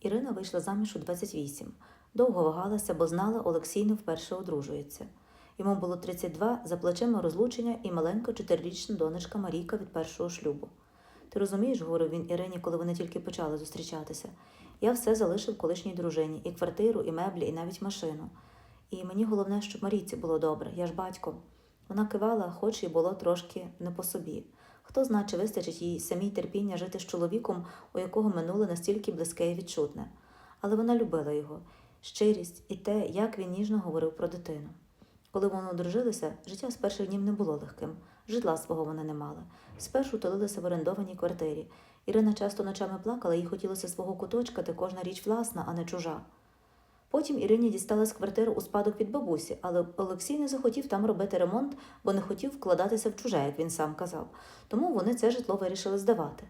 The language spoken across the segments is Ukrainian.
Ірина вийшла заміж у 28. Довго вагалася, бо знала, Олексій не вперше одружується. Йому було 32, за плечима розлучення і маленька чотирирічна донечка Марійка від першого шлюбу. Ти розумієш, говорив він Ірині, коли вони тільки почали зустрічатися. Я все залишив колишній дружині, і квартиру, і меблі, і навіть машину. І мені головне, щоб Марійці було добре, я ж батько. Вона кивала, хоч і було трошки не по собі. Хто зна, чи вистачить їй самій терпіння жити з чоловіком, у якого минуле настільки близьке і відчутне. Але вона любила його, щирість і те, як він ніжно говорив про дитину. Коли вони одружилися, життя з перших днів не було легким, житла свого вони не мали. Спершу тулилися в орендованій квартирі. Ірина часто ночами плакала, їй хотілося свого куточка, де кожна річ власна, а не чужа. Потім Ірині дісталась квартири у спадок від бабусі, але Олексій не захотів там робити ремонт, бо не хотів вкладатися в чуже, як він сам казав. Тому вони це житло вирішили здавати.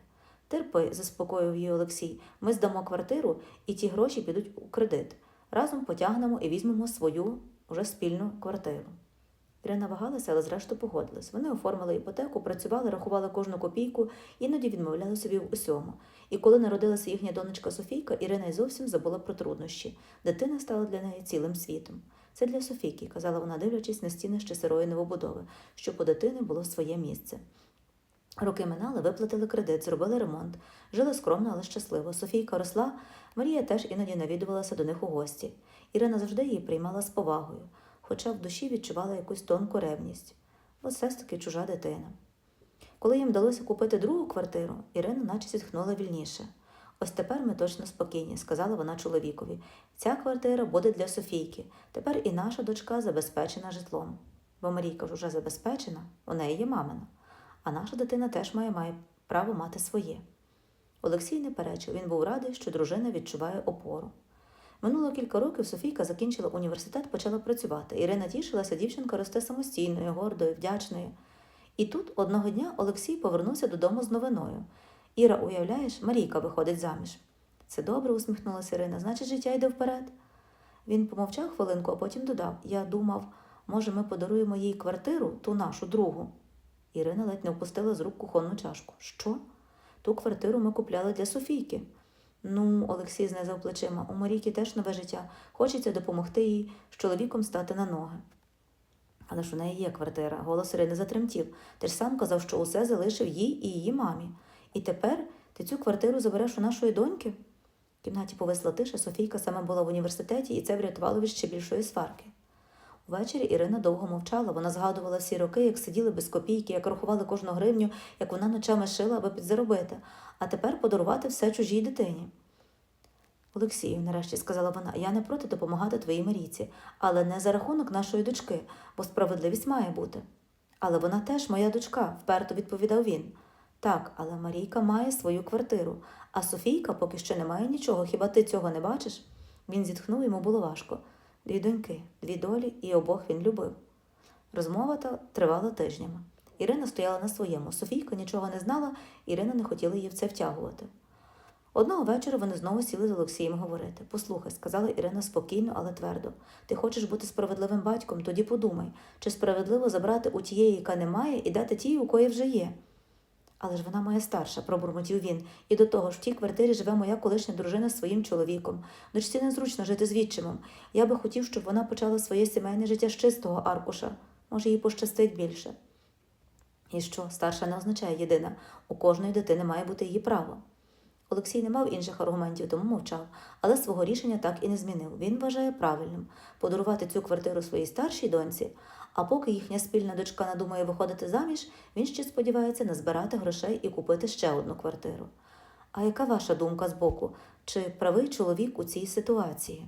Терпи, заспокоїв її Олексій, ми здамо квартиру, і ті гроші підуть у кредит. Разом потягнемо і візьмемо свою уже спільну квартиру. Ірина вагалася, але зрештою погодилась. Вони оформили іпотеку, працювали, рахували кожну копійку, іноді відмовляли собі в усьому. І коли народилася їхня донечка Софійка, Ірина й зовсім забула про труднощі. Дитина стала для неї цілим світом. Це для Софійки, казала вона, дивлячись на стіни ще сирої новобудови, щоб у дитини було своє місце. Роки минали, виплатили кредит, зробили ремонт, жили скромно, але щасливо. Софійка росла, Марія теж іноді навідувалася до них у гості. Ірина завжди її приймала з повагою, хоча в душі відчувала якусь тонку ревність, бо все ж таки чужа дитина. Коли їм вдалося купити другу квартиру, Ірина наче зітхнула вільніше. Ось тепер ми точно спокійні, сказала вона чоловікові. Ця квартира буде для Софійки. Тепер і наша дочка забезпечена житлом. Бо Марійка ж уже забезпечена, у неї є мамина. А наша дитина теж має, має право мати своє. Олексій не перечив, він був радий, що дружина відчуває опору. Минуло кілька років Софійка закінчила університет, почала працювати. Ірина тішилася, дівчинка росте самостійною, гордою, вдячною. І тут одного дня Олексій повернувся додому з новиною. Іра, уявляєш, Марійка виходить заміж. Це добре, усміхнулася Ірина, значить, життя йде вперед. Він помовчав хвилинку, а потім додав: Я думав, може, ми подаруємо їй квартиру, ту нашу другу. Ірина ледь не впустила з рук кухонну чашку. Що? Ту квартиру ми купляли для Софійки. Ну, Олексій знизав плечима, у Марійки теж нове життя. Хочеться допомогти їй з чоловіком стати на ноги. Але ж у неї є квартира, голос Ірини затремтів. Ти ж сам казав, що усе залишив їй і її мамі. І тепер ти цю квартиру забереш у нашої доньки? В кімнаті повисла тиша, Софійка саме була в університеті, і це врятувало ще більшої сварки. Увечері Ірина довго мовчала. Вона згадувала всі роки, як сиділи без копійки, як рахували кожну гривню, як вона ночами шила, аби підзаробити, а тепер подарувати все чужій дитині. Олексію, нарешті сказала вона, я не проти допомагати твоїй Марійці, але не за рахунок нашої дочки, бо справедливість має бути. Але вона теж моя дочка, вперто відповідав він. Так, але Марійка має свою квартиру, а Софійка поки що не має нічого, хіба ти цього не бачиш? Він зітхнув, йому було важко. Дві доньки, дві долі, і обох він любив. Розмова та тривала тижнями. Ірина стояла на своєму. Софійка нічого не знала, Ірина не хотіла її в це втягувати. Одного вечора вони знову сіли з Олексієм говорити. Послухай, сказала Ірина спокійно, але твердо. Ти хочеш бути справедливим батьком, тоді подумай, чи справедливо забрати у тієї, яка не має, і дати тій, у кої вже є. Але ж вона моя старша, пробурмотів він, і до того ж в тій квартирі живе моя колишня дружина з своїм чоловіком. Дочці незручно жити з відчимом. Я би хотів, щоб вона почала своє сімейне життя з чистого аркуша. Може, їй пощастить більше. І що, старша не означає єдина. У кожної дитини має бути її право. Олексій не мав інших аргументів, тому мовчав, але свого рішення так і не змінив. Він вважає правильним подарувати цю квартиру своїй старшій доньці, а поки їхня спільна дочка надумає виходити заміж, він ще сподівається назбирати грошей і купити ще одну квартиру. А яка ваша думка з боку? Чи правий чоловік у цій ситуації?